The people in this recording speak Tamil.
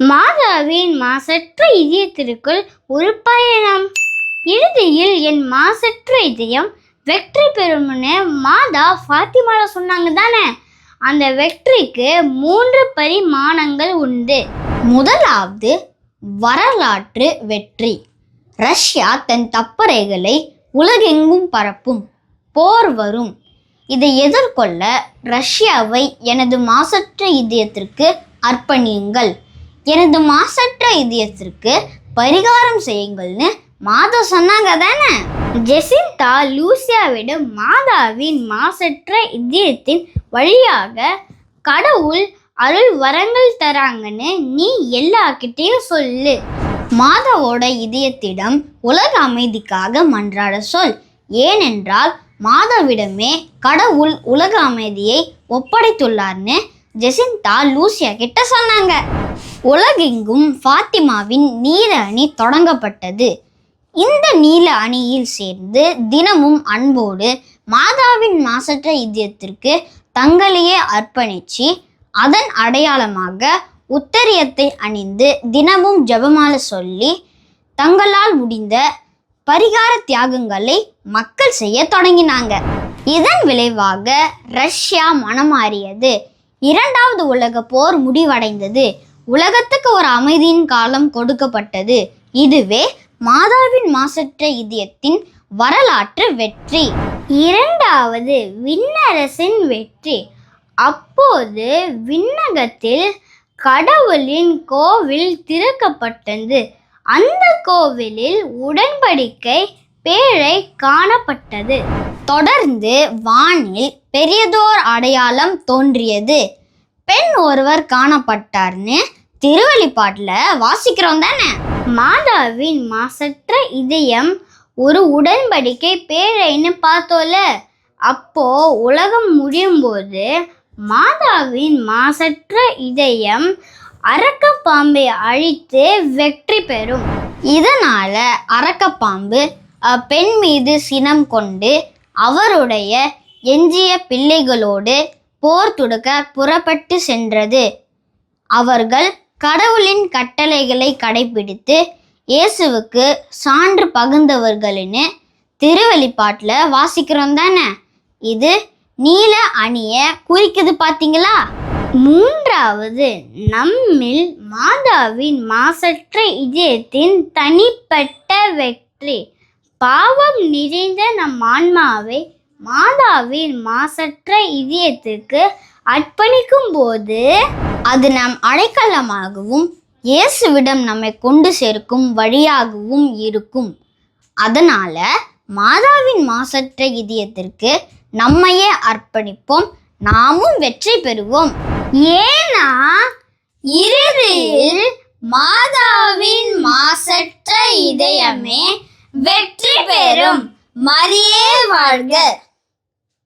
மாதாவின் மாசற்ற இதயத்திற்குள் ஒரு பயணம். இறுதியில் என் மாசற்ற இதயம் வெற்றி பெறும்னு மாதா ஃபாத்திமால சொன்னாங்க தானே? அந்த வெற்றிக்கு மூன்று பரிமாணங்கள் உண்டு. முதலாவது வரலாற்று வெற்றி. ரஷ்யா தன் தப்பறைகளை உலகெங்கும் பரப்பும். போர் வரும். இதை எதிர்கொள்ள ரஷ்யாவை எனது மாசற்ற இதயத்திற்கு அர்ப்பணியுங்கள். எனது மாசற்ற இதயத்திற்கு பரிகாரம் செய்யுங்கள்னு மாதா சொன்னாங்க தானே? ஜெசிந்தா லூசியாவிடம் மாதாவின் மாசற்ற இதயத்தின் வழியாக கடவுள் அருள் வரங்கள் தராங்கன்னு நீ எல்லார்கிட்டயும் சொல்லு. மாதாவோட இதயத்திடம் உலக அமைதிக்காக மன்றாட சொல். ஏனென்றால் மாதாவிடமே கடவுள் உலக அமைதியை ஒப்படைத்துள்ளார்னு ஜெசிந்தா லூசியா கிட்ட சொன்னாங்க. உலகெங்கும் ஃபாத்திமாவின் நீல அணி தொடங்கப்பட்டது. இந்த நீல அணியில் சேர்ந்து தினமும் அன்போடு மாதாவின் மாசற்ற இதயத்திற்கு தங்களையே அர்ப்பணிச்சு அதன் அடையாளமாக உத்தரியத்தை அணிந்து தினமும் ஜபமால சொல்லி தங்களால் முடிந்த பரிகார தியாகங்களை மக்கள் செய்ய தொடங்கினாங்க. இதன் விளைவாக ரஷ்யா மனமாறியது. இரண்டாவது உலக போர் முடிவடைந்தது. உலகத்துக்கு ஒரு அமைதியின் காலம் கொடுக்கப்பட்டது. இதுவே மாதாவின் மாசற்ற இதயத்தின் வரலாற்று வெற்றி. இரண்டாவது விண்ணரசின் வெற்றி. அப்போது விண்ணகத்தில் கடவுளின் கோவில் திறக்கப்பட்டது. அந்த கோவிலில் உடன்படிக்கை பேழை காணப்பட்டது. தொடர்ந்து வானில் பெரியதோர் அடையாளம் தோன்றியது. பெண் ஒருவர் காணப்பட்டார்னு திருவெளிப்பாட்டுல வாசிக்கிறோம் தானே? மாதாவின் மாசற்ற இதயம் ஒரு உடன்படிக்கை பேழைன்னு பார்த்தோல. அப்போ உலகம் முடியும் போது மாதாவின் மாசற்ற இதயம் அரக்கப்பாம்பை அழித்து வெற்றி பெறும். இதனால அரக்கப்பாம்பு அப்பெண் மீது சினம் கொண்டு அவருடைய எஞ்சிய பிள்ளைகளோடு போர் தொடுக்க புறப்பட்டு சென்றது. அவர்கள் கடவுளின் கட்டளைகளை கடைபிடித்து இயேசுவுக்கு சான்று பகுந்தவர்கள்னு திருவெளிப்பாட்டில் வாசிக்கிறோம் தானே? இது நீல அணிய குறிக்குது பார்த்தீங்களா மூன்றாவது நம்மில் மாதாவின் மாசற்ற இதயத்தின் தனிப்பட்ட வெற்றி. பாவம் நிறைந்த நம் ஆன்மாவை மாதாவின் மாசற்ற இதயத்துக்கு அர்ப்பணிக்கும் போது அது நம் அடைக்கலமாகவும் இயேசுவிடம் நம்மை கொண்டு சேர்க்கும் வழியாகவும் இருக்கும். அதனால மாதாவின் மாசற்ற இதயத்திற்கு நம்மையே அர்ப்பணிப்போம் நாமும் வெற்றி பெறுவோம். ஏன்னா இறுதியில் மாதாவின் மாசற்ற இதயமே வெற்றி பெறும். மரியே வாழ்க.